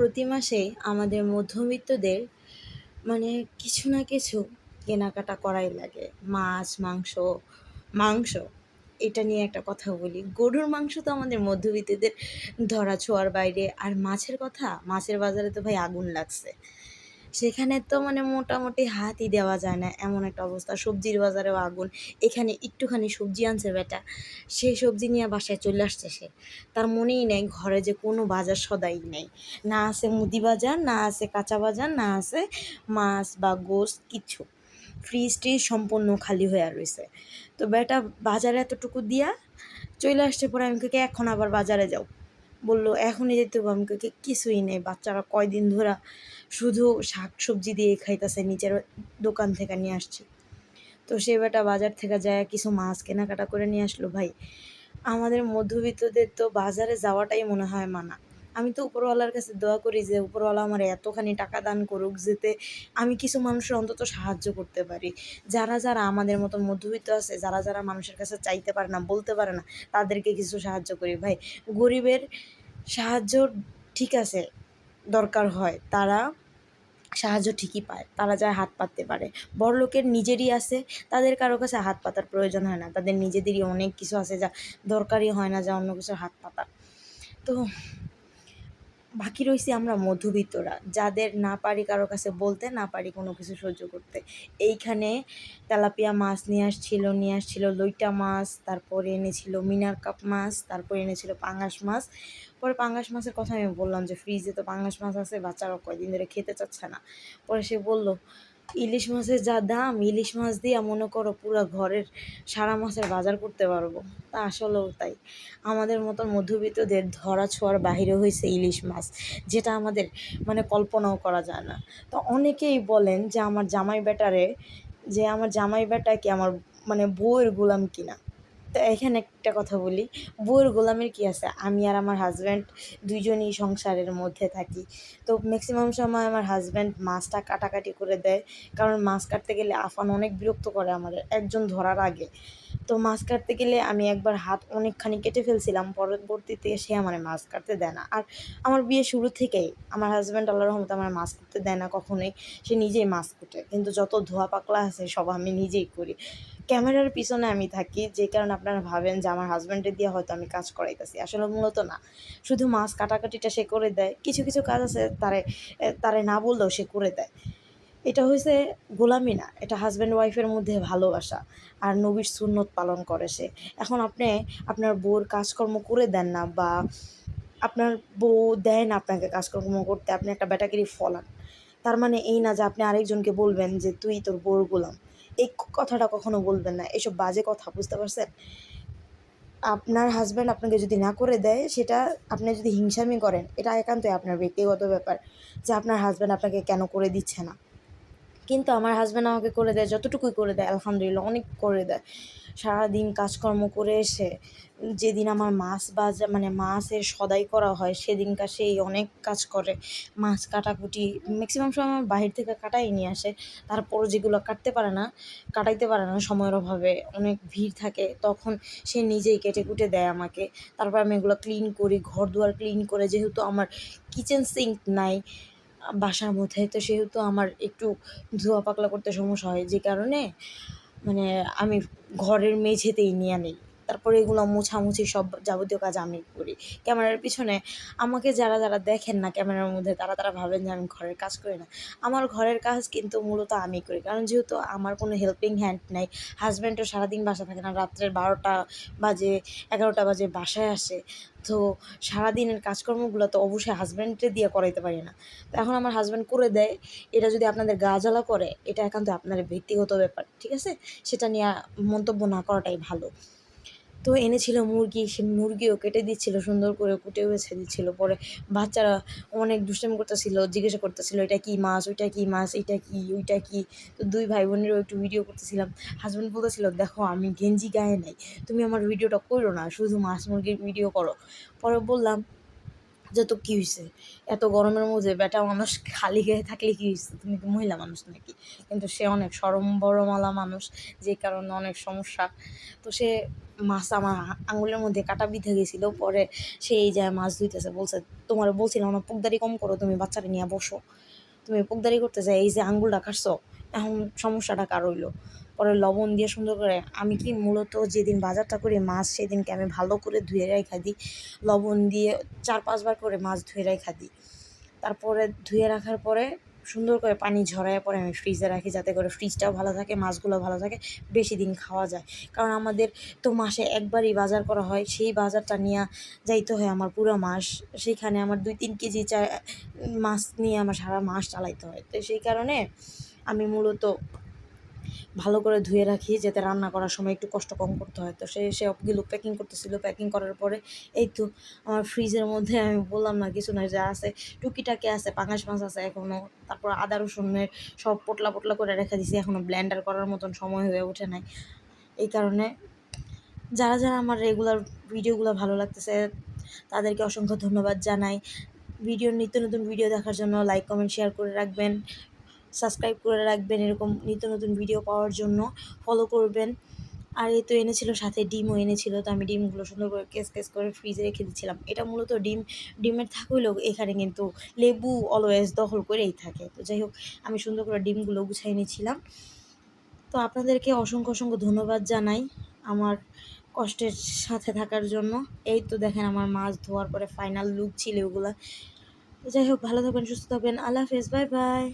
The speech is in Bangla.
প্রতি মাসে আমাদের মধ্যবিত্তদের মানে কিছু না কিছু কেনাকাটা করাই লাগে। মাছ, মাংস মাংস, এটা নিয়ে একটা কথা বলি। গরুর মাংস তো আমাদের মধ্যবিত্তদের ধরা ছোঁয়ার বাইরে। আর মাছের কথা, মাছের বাজারে তো ভাই আগুন লাগছে। সেখানে তো মানে মোটামুটি হাতই দেওয়া যায় না, এমন একটা অবস্থা। সবজির বাজারেও আগুন, এখানে একটুখানি সবজি আনছে বেটা সেই সবজি নিয়ে বাসায় চলে আসছে সে। তার মনেই নেই, ঘরে যে কোনো বাজার সদাই নেই। না আছে মুদি বাজার, না আছে কাঁচা বাজার, না আছে মাছ বা গোস কিছু। ফ্রিজ ট্রিজ সম্পূর্ণ খালি হয়ে রয়েছে। তো বেটা বাজারে এতটুকু দিয়া চলে আসছে পরে আমি এখন আবার বাজারে যাও। বলল, এখনই যেতে হবে। আমি কে কিছুই নেই, বাচ্চারা কয়দিন ধরা শুধু শাক সবজি দিয়ে খাইতেছে, নিজের দোকান থেকে নিয়ে আসছে। তো সে বেটা বাজার থেকে যায় কিছু মাছ কেনাকাটা করে নিয়ে আসলো, ভাই, আমাদের মধ্যবিত্তদের তো বাজারে যাওয়াটাই মনে হয় মানা। আমি তো উপরওয়ালার কাছে দোয়া করি যে, উপরওয়ালা আমার এতখানি টাকা দান করুক যেতে আমি কিছু মানুষের অন্তত সাহায্য করতে পারি। যারা যারা আমাদের মতো মধ্যবিত্ত আছে, যারা যারা মানুষের কাছে চাইতে পারে না, বলতে পারে না, তাদেরকে কিছু সাহায্য করি। ভাই, গরিবের সাহায্য ঠিক আছে, দরকার হয়, তারা সাহায্য ঠিকই পায়, তারা যায় হাত পাততে পারে। বড়লোকের নিজেরই আছে, তাদের কারও কাছে হাত পাতার প্রয়োজন হয় না, তাদের নিজেদেরই অনেক কিছু আছে যা দরকারই হয় না যা অন্য কিছু হাত পাতার। তো বাকি রয়েছি আমরা মধ্যবিত্তরা, যাদের না পারি কারও কাছে বলতে, না পারি কোনো কিছু সহ্য করতে। এইখানে তেলাপিয়া মাছ নিয়ে আসছিল নিয়ে আসছিল লইটা মাছ, তারপরে এনেছিল মিনার কাপ মাছ, তারপর এনেছিল পাঙ্গাস মাছ। পরে পাঙ্গাস মাছের কথা আমি বললাম যে, ফ্রিজে তো পাঙ্গাস মাছ আছে বাচ্চারা কয়দিন ধরে খেতে চাচ্ছে না। পরে সে বলল ইলিশ মাছের যা দাম, ইলিশ মাছ দিয়ে মনে করো পুরো ঘরের সারা মাছের বাজার করতে পারব। তা আসলেও তাই। আমাদের মতো মধ্যবিত্তদের ধরা ছোঁয়ার বাহিরে হয়েছে ইলিশ মাছ, যেটা আমাদের মানে কল্পনাও করা যায় না। তো অনেকেই বলেন যে, আমার জামাই বেটারে, যে আমার জামাই বেটা কি আমার মানে বউয়ের গোলাম কিনা? তো এখানে একটা কথা বলি। বউয়ের গোলামের কি আছে? আমি আর আমার হাজব্যান্ড দুইজনই সংসারের মধ্যে থাকি। তো ম্যাক্সিমাম সময় আমার হাজব্যান্ড মাছটা কাটাকাটি করে দেয়। কারণ মাছ কাটতে গেলে আফান অনেক বিরক্ত করে আমাদের, একজন ধরার আগে। তো মাছ কাটতে গেলে আমি একবার হাত অনেকখানি কেটে ফেলছিলাম, পরবর্তীতে সে আমার মাছ কাটতে দেয় না। আর আমার বিয়ে শুরু থেকেই আমার হাজব্যান্ড আল্লাহ রহমতে আমার মাছ কাটতে দেয় না কখনোই। সে নিজেই মাছ কুটে। কিন্তু যত ধোয়া পাকলা আছে সব আমি নিজেই করি। ক্যামেরার পিছনে আমি থাকি, যে কারণে আপনারা ভাবেন যে আমার হাজব্যান্ডের দিয়ে হয়তো আমি কাজ করাইতেছি। আসলে মূলত না, শুধু মাছ কাটাকাটিটা সে করে দেয়, কিছু কিছু কাজ আছে তারে তারে না বললেও সে করে দেয়। এটা হয়েছে গোলামি না, এটা হাজব্যান্ড ওয়াইফের মধ্যে ভালোবাসা, আর নবীর সুন্নত পালন করে সে। এখন আপনি, আপনার বউর কাজকর্ম করে দেন না, বা আপনার বউ দেয় না আপনাকে কাজকর্ম করতে, আপনি একটা ব্যাটাগিরি ফলান। তার মানে এই না যে আপনি আরেকজনকে বলবেন যে তুই তোর বউর গোলাম। এই কথাটা কখনো বলবেন না। এসব বাজে কথা, বুঝতে পারছেন? আপনার হাজব্যান্ড আপনাকে যদি না করে দেয়, সেটা আপনি যদি হিংসামি করেন, এটা একান্তই আপনার ব্যক্তিগত ব্যাপার যে আপনার হাজব্যান্ড আপনাকে কেন করে দিচ্ছে না। কিন্তু আমার হাজব্যান্ড আমাকে করে দেয়, যতটুকুই করে দেয়, আলহামদুলিল্লাহ, অনেক করে দেয়। সারাদিন কাজকর্ম করে এসে, যেদিন আমার মাছ বাজা মানে মাছের সদাই করা হয়, সেদিনকার সেই অনেক কাজ করে। মাছ কাটাকুটি ম্যাক্সিমাম সময় আমার বাহির থেকে কাটাই নিয়ে আসে। তারপরও যেগুলো কাটতে পারে না, কাটাইতে পারে না, সময়ের অভাবে অনেক ভিড় থাকে, তখন সে নিজেই কেটে কুটে দেয় আমাকে। তারপর আমি এগুলো ক্লিন করি ঘর দুয়ার ক্লিন করে, যেহেতু আমার কিচেন সিঙ্ক নাই বাসার মধ্যে। তো সেহেতু আমার একটু ধোয়া পাকলা করতে সমস্যা হয়, যে কারণে মানে আমি ঘরের মেঝেতেই নিয়ে নিই। তারপরে এগুলো মোছামুছি সব যাবতীয় কাজ আমি করি। ক্যামেরার পিছনে আমাকে যারা যারা দেখেন না ক্যামেরার মধ্যে, তারা তারা ভাবেন যে আমি ঘরের কাজ করি না। আমার ঘরের কাজ কিন্তু মূলত আমি করি। কারণ যেহেতু আমার কোনো হেল্পিং হ্যান্ড নাই হাজব্যান্ডও সারাদিন বাসা থাকে না রাত্রের বারোটা বাজে, এগারোটা বাজে বাসায় আসে, তো সারাদিনের কাজকর্মগুলো তো অবশ্যই হাজব্যান্ডে দিয়ে করাইতে পারি না। তো এখন আমার হাজব্যান্ড করে দেয়, এটা যদি আপনাদের গা জ্বালা করে, এটা একান্ত আপনার ব্যক্তিগত ব্যাপার, ঠিক আছে? সেটা নিয়ে মন্তব্য না করাটাই ভালো। তো এনেছিল মুরগি, সে মুরগিও কেটে দিচ্ছিল, সুন্দর করে কুটে বেছে দিচ্ছিল। পরে বাচ্চারা অনেক দুষ্টামি করতেছিল, জিজ্ঞাসা করতেছিল, এটা কি মাছ? ওইটা কি মাছ? এটা কি? ওইটা কি? তো দুই ভাই বোনেরও একটু ভিডিও করতেছিলাম। হাজব্যান্ড বলতেছিল, দেখো, আমি গেঞ্জি গায়ে নাই। তুমি আমার ভিডিওটা করো না, শুধু মাছ মুরগির ভিডিও করো। পরে বললাম যে তো কী হয়েছে এত গরমের মধ্যে বেটা মানুষ খালি গায়ে থাকলে কী হয়েছে তুমি কি মহিলা মানুষ নাকি? কিন্তু সে অনেক সরম মানুষ, যে কারণে অনেক সমস্যা। তো সে মাছ আমার আঙুলের মধ্যে কাটা বিঁধে গেছিল, পরে সে এই যায় মাছ ধুইতেছে, বলছে, তোমার বলছিলাম না, পুকদারি কম করো, তুমি বাচ্চাটা নিয়ে বসো। তুমি পোকদারি করতে চাই এই যে আঙ্গুলটা কাটছো, এখন সমস্যাটা কার হইল? পরে লবণ দিয়ে সুন্দর করে আমি কি মূলত যেদিন বাজারটা করি মাছ সেদিনকে আমি ভালো করে ধুয়ে রেখা দিই। লবণ দিয়ে চার পাঁচবার করে মাছ ধুয়ে রেখা দিই। তারপরে ধুয়ে রাখার পরে সুন্দর করে পানি ঝরায় পরে আমি ফ্রিজে রাখি যাতে করে ফ্রিজটাও ভালো থাকে, মাছগুলো ভালো থাকে, বেশি দিন খাওয়া যায়। কারণ আমাদের তো মাসে একবারই বাজার করা হয়, সেই বাজারটা নিয়ে যাইতে হয় আমার পুরো মাস। সেইখানে আমার দুই তিন কেজি চা মাছ নিয়ে আমার সারা মাস চালাইতে হয়। তো সেই কারণে আমি মূলত ভালো করে ধুয়ে রাখি যাতে রান্না করার সময় একটু কষ্ট কম করতে হয়। তো সে সবগুলো প্যাকিং করতেছিল। প্যাকিং করার পরে এই তো আমার ফ্রিজের মধ্যে আমি বললাম না, কিছু না, যা আছে, টুকিটাকি আছে, পাঙাশ মাছ আছে এখনও তারপর আদা, রসুনের সব পোটলা পোটলা করে রেখে দিছি। এখনও ব্লেন্ডার করার মতন সময় হয়ে ওঠে নাই। এই কারণে যারা যারা আমার রেগুলার ভিডিওগুলো ভালো লাগতেছে, তাদেরকে অসংখ্য ধন্যবাদ জানাই। ভিডিওর নিত্য নতুন ভিডিও দেখার জন্য লাইক কমেন্ট শেয়ার করে রাখবেন। সাবস্ক্রাইব করে রাখবেন এরকম নিত্য নতুন ভিডিও পাওয়ার জন্য। ফলো করবেন। আর এই তো এনেছিল, সাথে ডিমও এনেছিল, তো আমি ডিমগুলো সুন্দর করে কেস কেস করে ফ্রিজে রেখে দিচ্ছিলাম এটা মূলত ডিম, ডিমের থাকলেও এখানে কিন্তু লেবু অলওয়েজ দখল করেই থাকে। তো যাই হোক, আমি সুন্দর করে ডিমগুলো গুছাই নিয়েছিলাম। তো আপনাদেরকে অসংখ্য অসংখ্য ধন্যবাদ জানাই আমার কষ্টের সাথে থাকার জন্য। এই তো দেখেন আমার মাছ ধোয়ার পরে ফাইনাল লুক ছিল ওগুলা তো যাই হোক, ভালো থাকবেন, সুস্থ থাকবেন। আল্লাহ হাফেজ বাই বাই